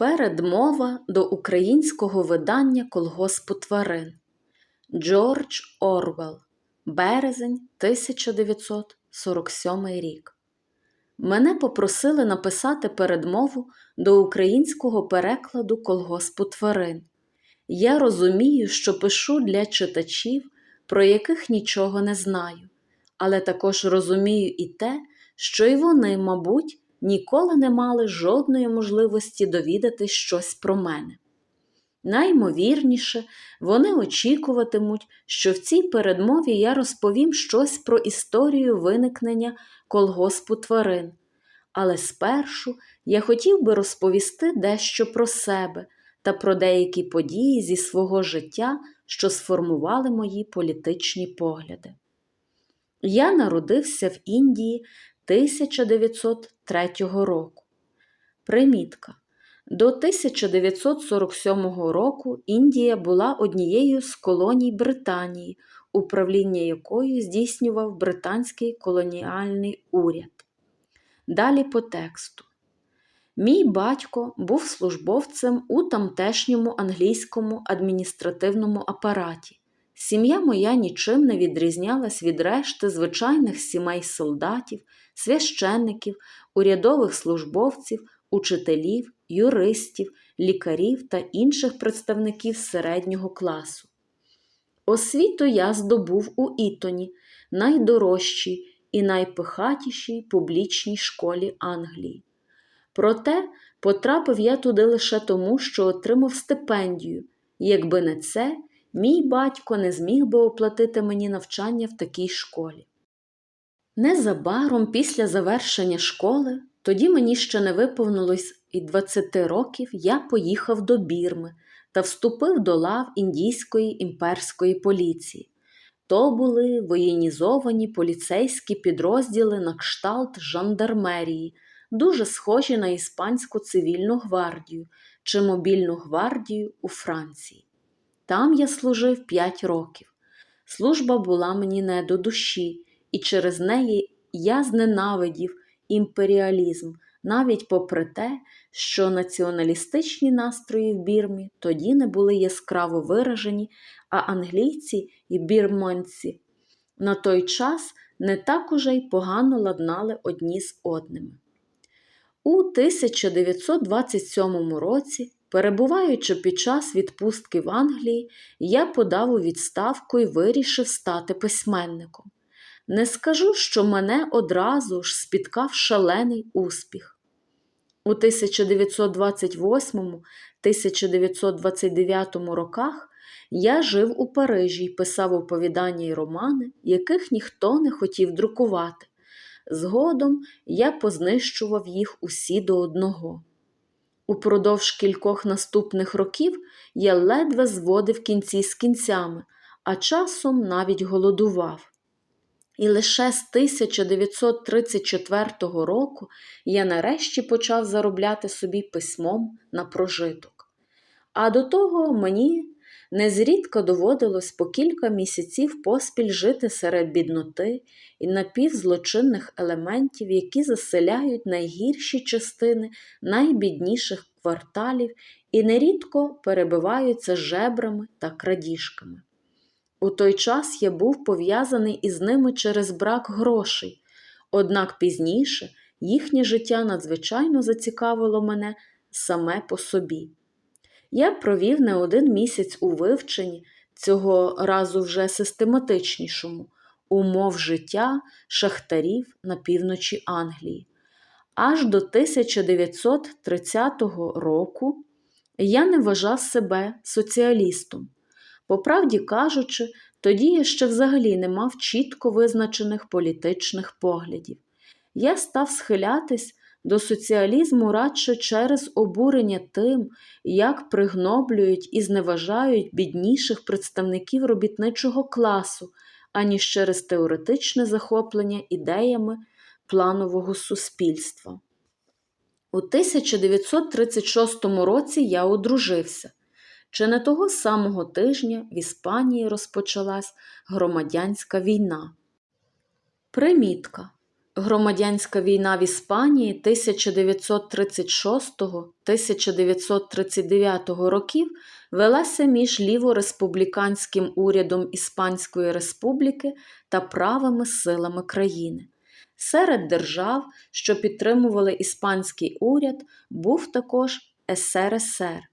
Передмова до українського видання колгоспу тварин Джордж Орвел Березень 1947 рік. Мене попросили написати передмову до українського перекладу колгоспу тварин. Я розумію, що пишу для читачів, про яких нічого не знаю, але також розумію і те, що й вони, мабуть, ніколи не мали жодної можливості довідатись щось про мене. Наймовірніше, вони очікуватимуть, що в цій передмові я розповім щось про історію виникнення колгоспу тварин, але спершу я хотів би розповісти дещо про себе та про деякі події зі свого життя, що сформували мої політичні погляди. Я народився в Індії 1903 року. Примітка. До 1947 року Індія була однією з колоній Британії, управління якою здійснював британський колоніальний уряд. Далі по тексту. Мій батько був службовцем у тамтешньому англійському адміністративному апараті. Сім'я моя нічим не відрізнялась від решти звичайних сімей солдатів, священників, урядових службовців, учителів, юристів, лікарів та інших представників середнього класу. Освіту я здобув у Ітоні, найдорожчій і найпихатішій публічній школі Англії. Проте потрапив я туди лише тому, що отримав стипендію, якби не це, мій батько не зміг би оплатити мені навчання в такій школі. Незабаром після завершення школи, тоді мені ще не виповнилось і 20 років, я поїхав до Бірми та вступив до лав індійської імперської поліції. То були воєнізовані поліцейські підрозділи на кшталт жандармерії, дуже схожі на іспанську цивільну гвардію чи мобільну гвардію у Франції. Там я служив 5 років. Служба була мені не до душі, і через неї я зненавидів імперіалізм, навіть попри те, що націоналістичні настрої в Бірмі тоді не були яскраво виражені, а англійці і бірманці на той час не так уже й погано ладнали одні з одними. У 1927 році, перебуваючи під час відпустки в Англії, я подав у відставку і вирішив стати письменником. Не скажу, що мене одразу ж спіткав шалений успіх. У 1928-1929 роках я жив у Парижі й писав оповідання й романи, яких ніхто не хотів друкувати. Згодом я познищував їх усі до одного. Упродовж кількох наступних років я ледве зводив кінці з кінцями, а часом навіть голодував. І лише з 1934 року я нарешті почав заробляти собі письмом на прожиток. А до того мені незрідко доводилось по кілька місяців поспіль жити серед бідноти і напівзлочинних елементів, які заселяють найгірші частини найбідніших кварталів і нерідко перебиваються жебрами та крадіжками. У той час я був пов'язаний із ними через брак грошей, однак пізніше їхнє життя надзвичайно зацікавило мене саме по собі. Я провів не один місяць у вивченні, цього разу вже систематичнішому, умов життя шахтарів на півночі Англії. Аж до 1930 року я не вважав себе соціалістом. По правді кажучи, тоді я ще взагалі не мав чітко визначених політичних поглядів. Я став схилятись до соціалізму радше через обурення тим, як пригноблюють і зневажають бідніших представників робітничого класу, аніж через теоретичне захоплення ідеями планового суспільства. У 1936 році я одружився. Чи не того самого тижня в Іспанії розпочалась громадянська війна? Примітка. Громадянська війна в Іспанії 1936-1939 років велася між лівореспубліканським урядом Іспанської Республіки та правими силами країни. Серед держав, що підтримували іспанський уряд, був також СРСР.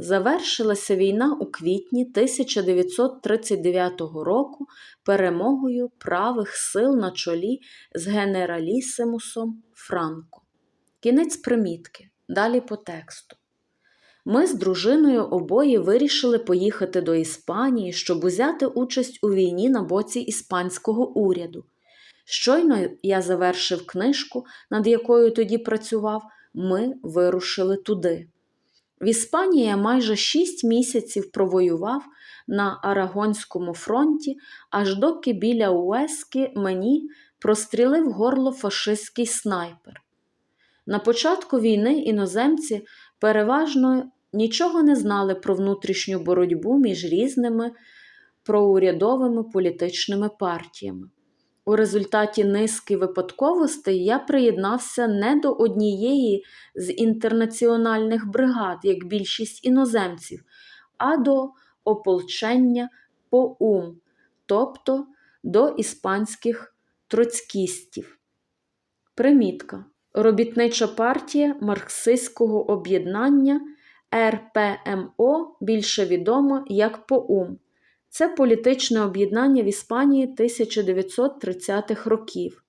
Завершилася війна у квітні 1939 року перемогою правих сил на чолі з генералісимусом Франко. Кінець примітки. Далі по тексту. Ми з дружиною обоє вирішили поїхати до Іспанії, щоб узяти участь у війні на боці іспанського уряду. Щойно я завершив книжку, над якою тоді працював, ми вирушили туди. В Іспанії майже шість місяців провоював на Арагонському фронті, аж доки біля Уески мені прострілив горло фашистський снайпер. На початку війни іноземці переважно нічого не знали про внутрішню боротьбу між різними проурядовими політичними партіями. У результаті низки випадковостей я приєднався не до однієї з інтернаціональних бригад, як більшість іноземців, а до ополчення ПОУМ, тобто до іспанських троцькістів. Примітка. Робітнича партія марксистського об'єднання РПМО більше відома як ПОУМ. Це політичне об'єднання в Іспанії 1930-х років.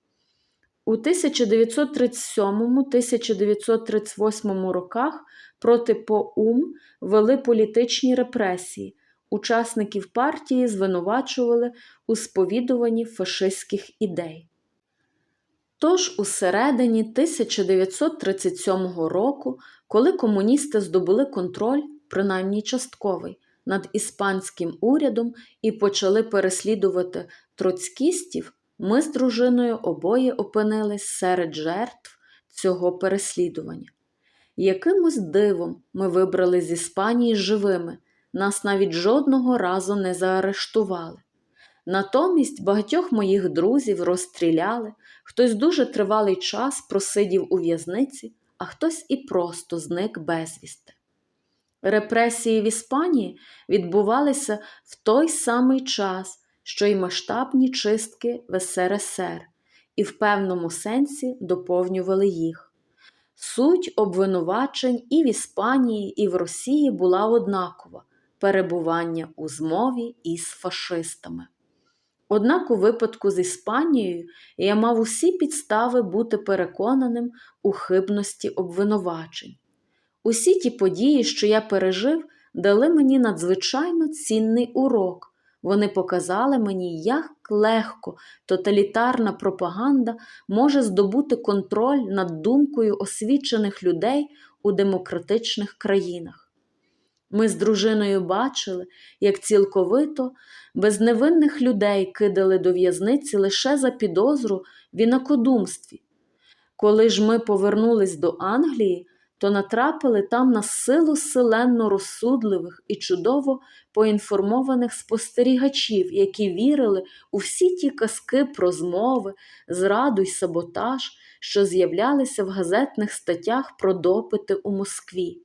У 1937-1938 роках проти ПОУМ вели політичні репресії. Учасників партії звинувачували у сповідуванні фашистських ідей. Тож у середині 1937 року, коли комуністи здобули контроль, принаймні частковий, над іспанським урядом і почали переслідувати троцькістів, ми з дружиною обоє опинились серед жертв цього переслідування. Якимось дивом ми вибрали з Іспанії живими, нас навіть жодного разу не заарештували. Натомість багатьох моїх друзів розстріляли, хтось дуже тривалий час просидів у в'язниці, а хтось і просто зник безвісти. Репресії в Іспанії відбувалися в той самий час, що й масштабні чистки в СРСР, і в певному сенсі доповнювали їх. Суть обвинувачень і в Іспанії, і в Росії була однакова перебування у змові із фашистами. Однак у випадку з Іспанією я мав усі підстави бути переконаним у хибності обвинувачень. Усі ті події, що я пережив, дали мені надзвичайно цінний урок. Вони показали мені, як легко тоталітарна пропаганда може здобути контроль над думкою освічених людей у демократичних країнах. Ми з дружиною бачили, як цілковито безневинних людей кидали до в'язниці лише за підозру в інакодумстві. Коли ж ми повернулись до Англії, то натрапили там на силу селенно розсудливих і чудово поінформованих спостерігачів, які вірили у всі ті казки про змови, зраду й саботаж, що з'являлися в газетних статтях про допити у Москві.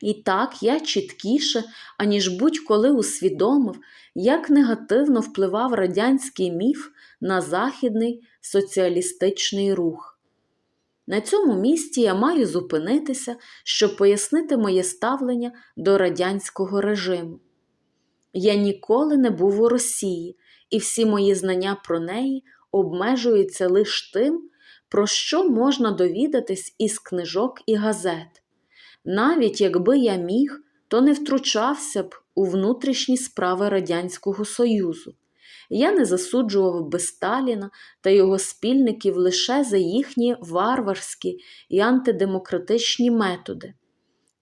І так я чіткіше, аніж будь-коли усвідомив, як негативно впливав радянський міф на західний соціалістичний рух. На цьому місці я маю зупинитися, щоб пояснити моє ставлення до радянського режиму. Я ніколи не був у Росії, і всі мої знання про неї обмежуються лише тим, про що можна довідатись із книжок і газет. Навіть якби я міг, то не втручався б у внутрішні справи Радянського Союзу. Я не засуджував би Сталіна та його спільників лише за їхні варварські і антидемократичні методи.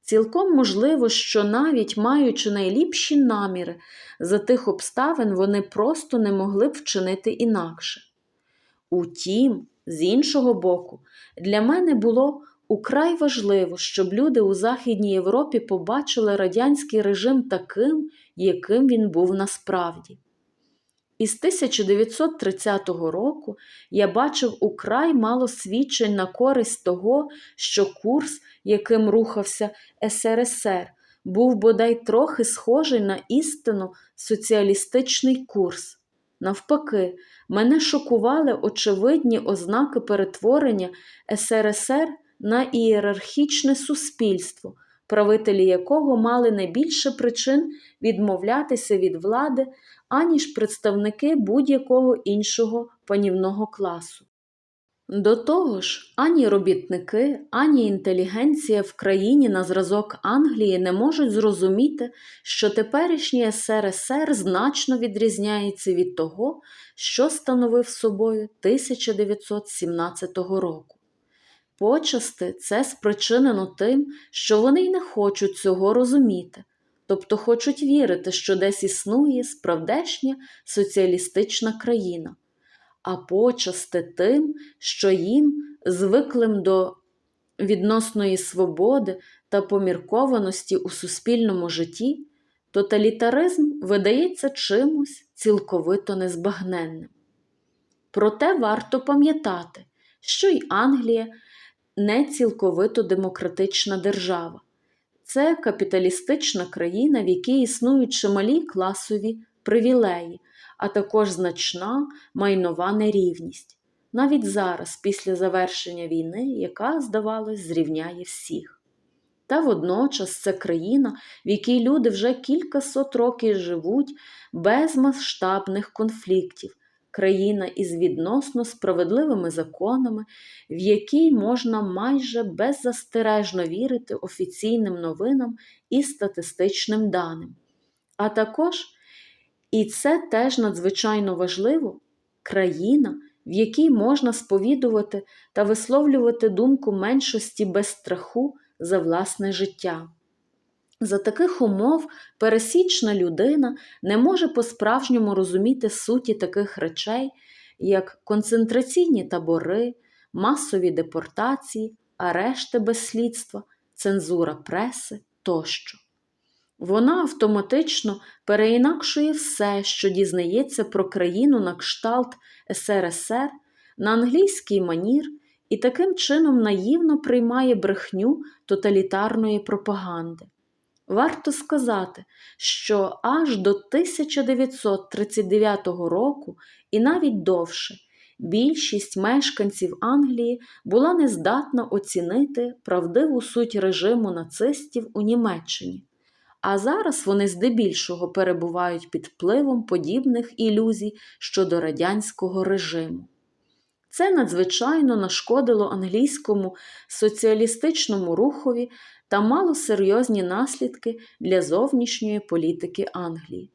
Цілком можливо, що навіть маючи найліпші наміри, за тих обставин вони просто не могли б вчинити інакше. Утім, з іншого боку, для мене було украй важливо, щоб люди у Західній Європі побачили радянський режим таким, яким він був насправді. Із 1930 року я бачив украй мало свідчень на користь того, що курс, яким рухався СРСР, був бодай трохи схожий на істинно соціалістичний курс. Навпаки, мене шокували очевидні ознаки перетворення СРСР на ієрархічне суспільство, правителі якого мали не більше причин відмовлятися від влади, аніж представники будь-якого іншого панівного класу. До того ж, ані робітники, ані інтелігенція в країні на зразок Англії не можуть зрозуміти, що теперішній СРСР значно відрізняється від того, що становив собою 1917 року. Почасти це спричинено тим, що вони й не хочуть цього розуміти, тобто хочуть вірити, що десь існує справдешня соціалістична країна а почасти тим, що їм, звиклим до відносної свободи та поміркованості у суспільному житті, тоталітаризм видається чимось цілковито незбагненним. Проте варто пам'ятати, що й Англія не цілковито демократична держава. Це капіталістична країна, в якій існують чималі класові привілеї, а також значна майнова нерівність. Навіть зараз, після завершення війни, яка, здавалось, зрівняє всіх. Та водночас це країна, в якій люди вже кілька сот років живуть без масштабних конфліктів, країна із відносно справедливими законами, в якій можна майже беззастережно вірити офіційним новинам і статистичним даним. А також і це теж надзвичайно важливо країна, в якій можна сповідувати та висловлювати думку меншості без страху за власне життя. За таких умов пересічна людина не може по-справжньому розуміти суті таких речей, як концентраційні табори, масові депортації, арешти без слідства, цензура преси тощо. Вона автоматично переінакшує все, що дізнається про країну на кшталт СРСР на англійський манір і таким чином наївно приймає брехню тоталітарної пропаганди. Варто сказати, що аж до 1939 року і навіть довше більшість мешканців Англії була нездатна оцінити правдиву суть режиму нацистів у Німеччині а зараз вони здебільшого перебувають під впливом подібних ілюзій щодо радянського режиму. Це надзвичайно нашкодило англійському соціалістичному рухові та мало серйозні наслідки для зовнішньої політики Англії.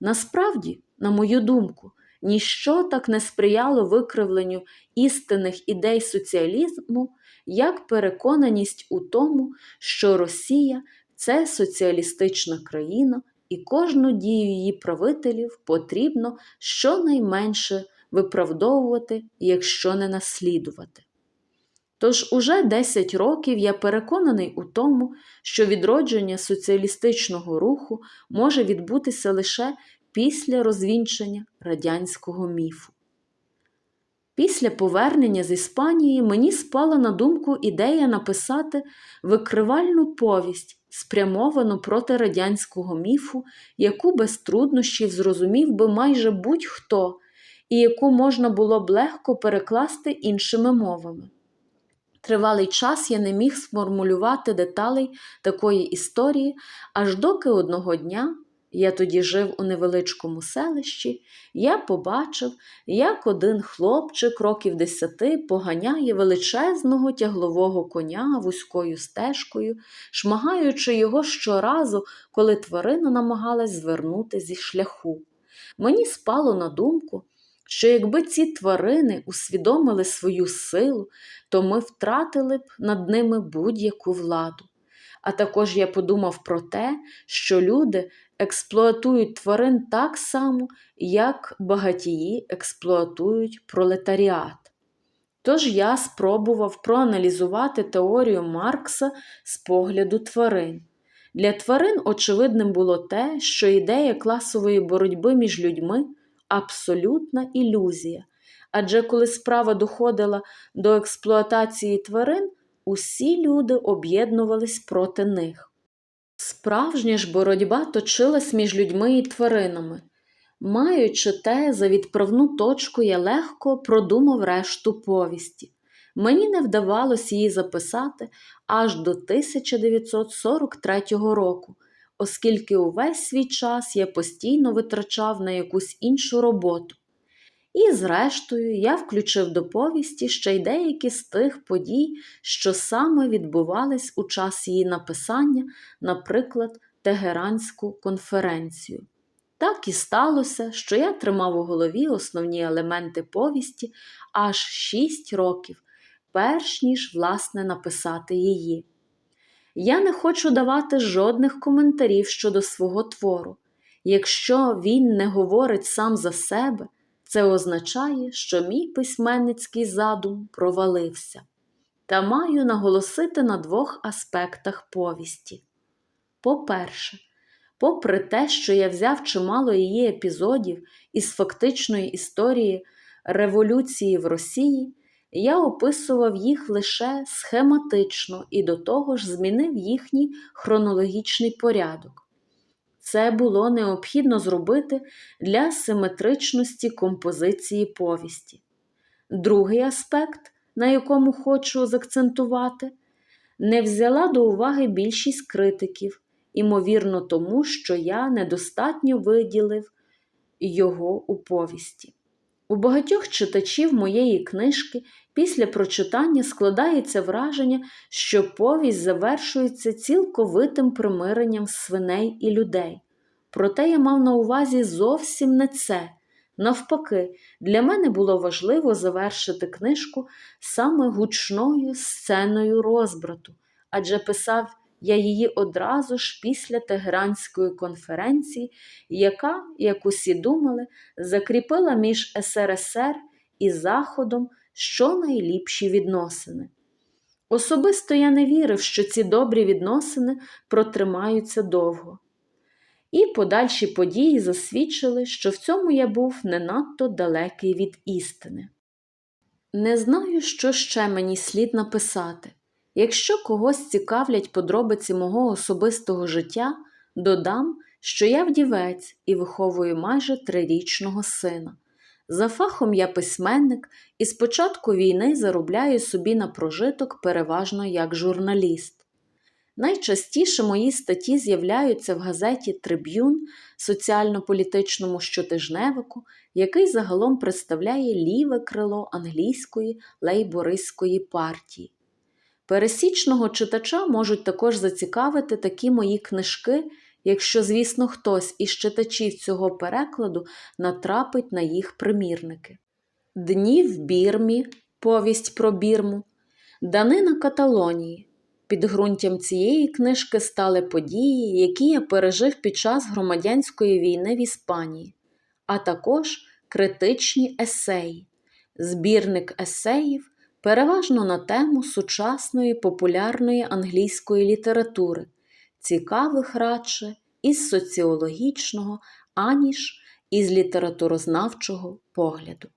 Насправді, на мою думку, ніщо так не сприяло викривленню істинних ідей соціалізму, як переконаність у тому, що Росія це соціалістична країна, і кожну дію її правителів потрібно щонайменше виправдовувати, якщо не наслідувати. Тож уже 10 років я переконаний у тому, що відродження соціалістичного руху може відбутися лише після розвінчення радянського міфу. Після повернення з Іспанії мені спала на думку ідея написати викривальну повість, спрямовану проти радянського міфу, яку без труднощів зрозумів би майже будь-хто, і яку можна було б легко перекласти іншими мовами. Тривалий час я не міг сформулювати деталей такої історії, аж доки одного дня я тоді жив у невеличкому селищі, я побачив, як один хлопчик років десяти поганяє величезного тяглового коня вузькою стежкою, шмагаючи його щоразу, коли тварина намагалась звернути зі шляху. Мені спало на думку, що якби ці тварини усвідомили свою силу, то ми втратили б над ними будь-яку владу. А також я подумав про те, що люди експлуатують тварин так само, як багатії експлуатують пролетаріат. Тож я спробував проаналізувати теорію Маркса з погляду тварин. Для тварин очевидним було те, що ідея класової боротьби між людьми абсолютна ілюзія. Адже коли справа доходила до експлуатації тварин, усі люди об'єднувались проти них. Справжня ж боротьба точилась між людьми і тваринами. Маючи те за відправну точку, я легко продумав решту повісті. Мені не вдавалося її записати аж до 1943 року, оскільки увесь свій час я постійно витрачав на якусь іншу роботу. І, зрештою, я включив до повісті ще й деякі з тих подій, що саме відбувались у час її написання, наприклад, Тегеранську конференцію. Так і сталося, що я тримав у голові основні елементи повісті аж шість років, перш ніж, власне, написати її. Я не хочу давати жодних коментарів щодо свого твору. Якщо він не говорить сам за себе, це означає, що мій письменницький задум провалився. Та маю наголосити на двох аспектах повісті. По-перше, попри те, що я взяв чимало її епізодів із фактичної історії революції в Росії, я описував їх лише схематично і до того ж змінив їхній хронологічний порядок. Це було необхідно зробити для симетричності композиції повісті. Другий аспект, на якому хочу закцентувати, не взяла до уваги більшість критиків, імовірно, тому що я недостатньо виділив його у повісті. У багатьох читачів моєї книжки після прочитання складається враження, що повість завершується цілковитим примиренням свиней і людей. Проте я мав на увазі зовсім не це. Навпаки, для мене було важливо завершити книжку саме гучною сценою розбрату, адже писав я її одразу ж після Тегеранської конференції, яка, як усі думали, закріпила між СРСР і Заходом щонайліпші відносини. Особисто я не вірив, що ці добрі відносини протримаються довго. І подальші події засвідчили, що в цьому я був не надто далекий від істини. Не знаю, що ще мені слід написати. Якщо когось цікавлять подробиці мого особистого життя, додам, що я вдівець і виховую майже трирічного сина. За фахом я письменник і з початку війни заробляю собі на прожиток переважно як журналіст. Найчастіше мої статті з'являються в газеті Триб'юн, соціально-політичному щотижневику, який загалом представляє ліве крило англійської лейбористської партії. Пересічного читача можуть також зацікавити такі мої книжки, якщо, звісно, хтось із читачів цього перекладу натрапить на їх примірники. Дні в Бірмі, повість про Бірму, Данина Каталонії. Підґрунтям цієї книжки стали події, які я пережив під час громадянської війни в Іспанії, а також критичні есеї, збірник есеїв, переважно на тему сучасної популярної англійської літератури, цікавих радше із соціологічного, аніж із літературознавчого погляду.